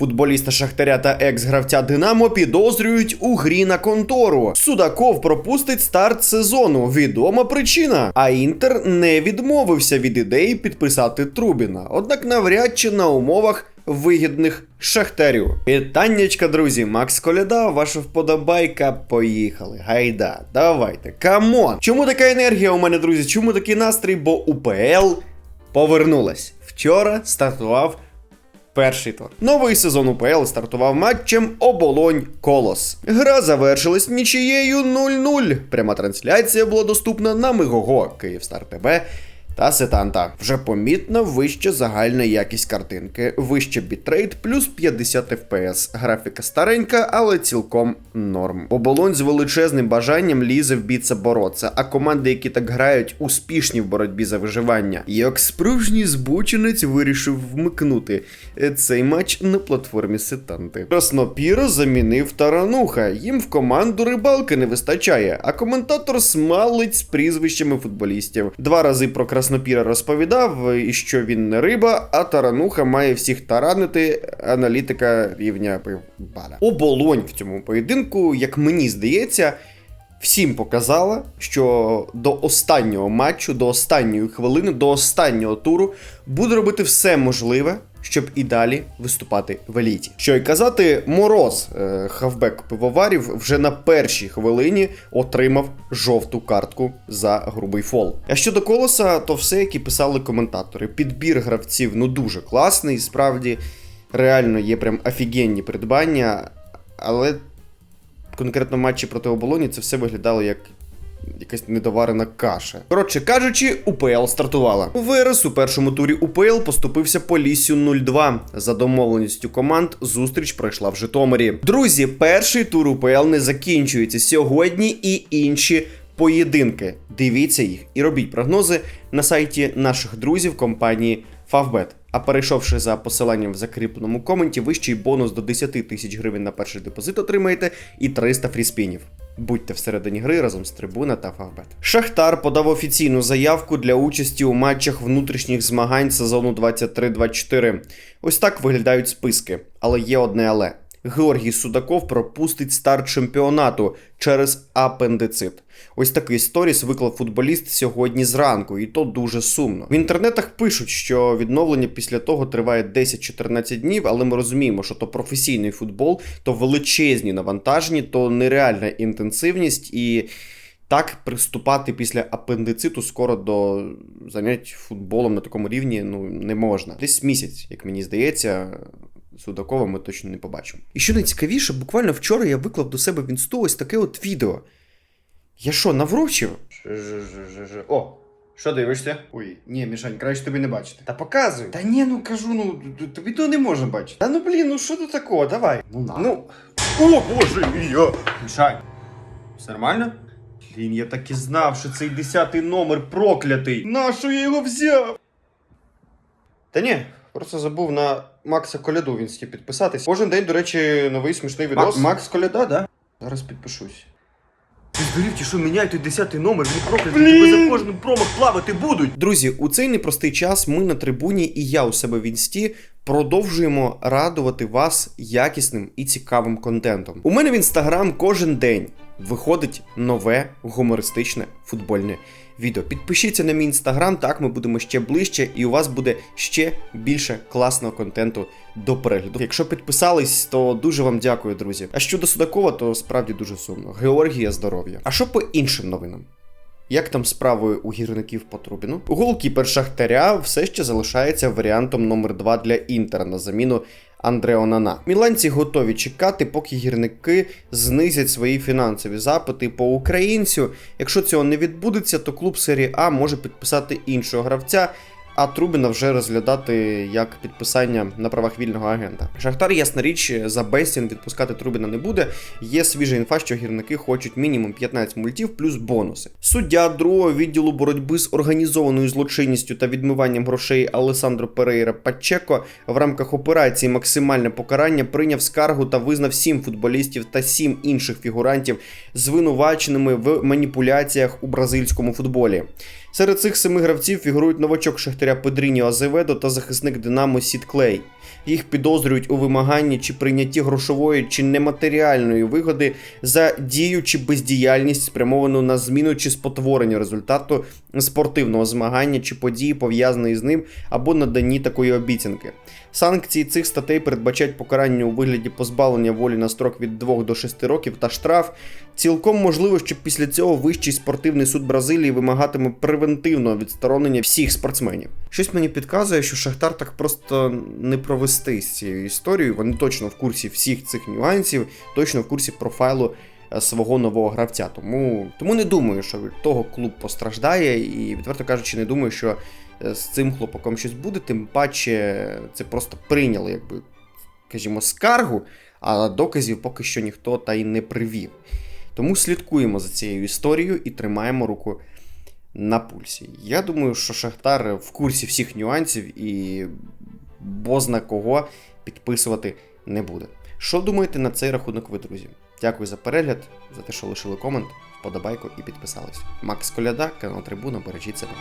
Футболіста Шахтаря та екс-гравця Динамо підозрюють у грі на контору. Судаков пропустить старт сезону. Відома причина. А Інтер не відмовився від ідеї підписати Трубіна. Однак навряд чи на умовах вигідних шахтарю. Вітаннячка, друзі, Макс Коляда, ваша вподобайка. Поїхали. Гайда, давайте. Камон! Чому така енергія у мене, друзі? Чому такий настрій? Бо УПЛ повернулась. Вчора стартував. Перший тур. Новий сезон УПЛ стартував матчем Оболонь Колос. Гра завершилась нічією 0-0. Пряма трансляція була доступна на Мегого, Київстар ТБ та Сетанта. Вже помітно вища загальна якість картинки, вище бітрейт, плюс 50 FPS. Графіка старенька, але цілком норм. Оболонь з величезним бажанням лізе в біться бороться, а команди, які так грають, успішні в боротьбі за виживання. Як справжній збученець вирішив вмикнути е, цей матч на платформі Сетанти. Краснопіра замінив Тарануха. Їм в команду рибалки не вистачає, а коментатор смалить з прізвищами футболістів. Два рази про Краснопіра розповідав, і що він не риба, а Тарануха має всіх таранити аналітика рівня пивбара. Оболонь в цьому поєдинку, як мені здається. Всім показала, що до останнього матчу, до останньої хвилини, до останнього туру буде робити все можливе, щоб і далі виступати в еліті. Що й казати, мороз е, хавбек пивоварів вже на першій хвилині отримав жовту картку за грубий фол. А щодо колоса, то все, як і писали коментатори. Підбір гравців ну дуже класний, справді реально є прям офігенні придбання, але конкретно в матчі проти оболоні це все виглядало як. Якась недоварена каша. Коротше кажучи, УПЛ стартувала. У ВРС у першому турі УПЛ поступився по лісю 0-2. За домовленістю команд зустріч пройшла в Житомирі. Друзі, перший тур УПЛ не закінчується сьогодні і інші поєдинки. Дивіться їх і робіть прогнози на сайті наших друзів компанії Favbet. А перейшовши за посиланням в закріпленому коменті, вищий бонус до 10 тисяч гривень на перший депозит отримаєте і 300 фріспінів. Будьте всередині гри разом з трибуна та Фавбет. Шахтар подав офіційну заявку для участі у матчах внутрішніх змагань сезону 23-24. Ось так виглядають списки, але є одне але. Георгій Судаков пропустить старт чемпіонату через апендицит. Ось такий сторіс виклав футболіст сьогодні зранку, і то дуже сумно. В інтернетах пишуть, що відновлення після того триває 10-14 днів, але ми розуміємо, що то професійний футбол, то величезні навантажені, то нереальна інтенсивність і. Так приступати після апендициту скоро до занять футболом на такому рівні ну не можна. Десь місяць, як мені здається, Судакова ми точно не побачимо. І що найцікавіше, буквально вчора я виклав до себе в інсту ось таке от відео. Я що, наврочив? О, що дивишся? Ой, ні, Мішань, краще тобі не бачити. Та показуй. Та ні, ну кажу, ну тобі то не можна бачити. Та ну блін, ну що тут такого? Давай. Ну на. Ну. О, боже мій! Мішань, все нормально? Блін, я так і знав, що цей десятий номер проклятий. Нащо я його взяв? Та ні, просто забув на Макса Коляду в інсті підписатись. Кожен день, до речі, новий смішний відос. Макс Коляда, да? Зараз підпишусь. Ти здурів, чи що міняй той десятий номер, не проклятий, тебе за кожним промах плавати будуть. Друзі, у цей непростий час ми на трибуні і я у себе в інсті продовжуємо радувати вас якісним і цікавим контентом. У мене в інстаграм кожен день виходить нове гумористичне футбольне відео. Підпишіться на мій інстаграм, так ми будемо ще ближче, і у вас буде ще більше класного контенту до перегляду. Якщо підписались, то дуже вам дякую, друзі. А щодо Судакова, то справді дуже сумно. Георгія здоров'я. А що по іншим новинам? Як там справи у гірників по Трубіну? Голкіпер Шахтаря все ще залишається варіантом номер 2 для Інтера на заміну Андрео Нана. Міланці готові чекати, поки гірники знизять свої фінансові запити по українцю. Якщо цього не відбудеться, то клуб серії А може підписати іншого гравця. А Трубіна вже розглядати як підписання на правах вільного агента. Шахтар, ясна річ, за Бестін відпускати Трубіна не буде. Є свіжа інфа, що гірники хочуть мінімум 15 мультів плюс бонуси. Суддя другого відділу боротьби з організованою злочинністю та відмиванням грошей Алесандро Перейра Пачеко в рамках операції максимальне покарання прийняв скаргу та визнав сім футболістів та сім інших фігурантів звинуваченими в маніпуляціях у бразильському футболі. Серед цих семи гравців фігурують новачок Шахтаря Педріні Азеведо та захисник Динамо Сід Клей. Їх підозрюють у вимаганні чи прийнятті грошової чи нематеріальної вигоди за дію чи бездіяльність, спрямовану на зміну чи спотворення результату спортивного змагання чи події, пов'язаної з ним, або наданні такої обіцянки. Санкції цих статей передбачають покарання у вигляді позбавлення волі на строк від 2 до 6 років та штраф. Цілком можливо, що після цього Вищий спортивний суд Бразилії вимагатиме превентивного відсторонення всіх спортсменів. Щось мені підказує, що Шахтар так просто не провести з цією історією. Вони точно в курсі всіх цих нюансів, точно в курсі профайлу свого нового гравця. Тому, тому не думаю, що від того клуб постраждає, і відверто кажучи, не думаю, що е, з цим хлопаком щось буде. Тим паче це просто прийняли, якби, скажімо, скаргу, а доказів поки що ніхто та й не привів. Тому слідкуємо за цією історією і тримаємо руку на пульсі. Я думаю, що Шахтар в курсі всіх нюансів і бозна кого підписувати не буде. Що думаєте на цей рахунок ви, друзі? Дякую за перегляд, за те, що лишили комент, вподобайку і підписались. Макс Коляда, канал Трибуна, бережіть себе.